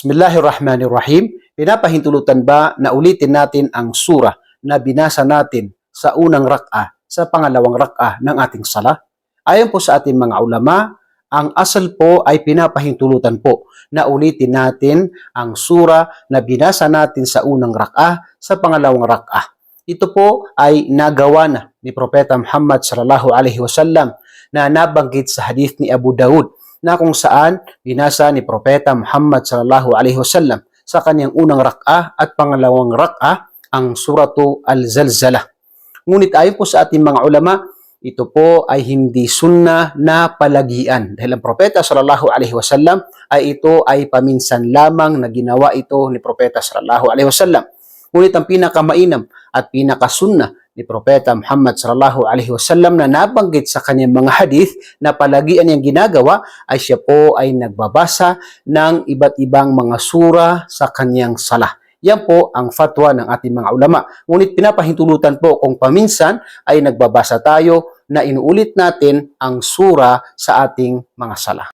Bismillahirrahmanirrahim. Pinapahintulutan ba na ulitin natin ang surah na binasa natin sa unang rak'ah sa pangalawang rak'ah ng ating sala? Ayon po sa ating mga ulama, ang asal po ay pinapahintulutan po na ulitin natin ang surah na binasa natin sa unang rak'ah sa pangalawang rak'ah. Ito po ay nagawa na ni Propeta Muhammad sallallahu alaihi wasallam na nabanggit sa hadith ni Abu Dawud na kung saan binasa ni Propeta Muhammad sallallahu alaihi wasallam sa kanyang unang rak'ah at pangalawang rak'ah ang suratu Al-Zalzalah. Ngunit ayon po sa ating mga ulama, ito po ay hindi sunna na palagian dahil ang propeta sallallahu alaihi wasallam ay ito ay paminsan lamang na ginawa ito ni propeta sallallahu alaihi wasallam. Ngunit ang pinakamainam at pinakasunna ni Propeta Muhammad sallallahu alaihi wasallam na nabanggit sa kanyang mga hadith na palagian niyang ginagawa ay siya po ay nagbabasa ng iba't ibang mga sura sa kanyang salah. Yan po ang fatwa ng ating mga ulama. Ngunit pinapahintulutan po kung paminsan ay nagbabasa tayo na inuulit natin ang sura sa ating mga sala.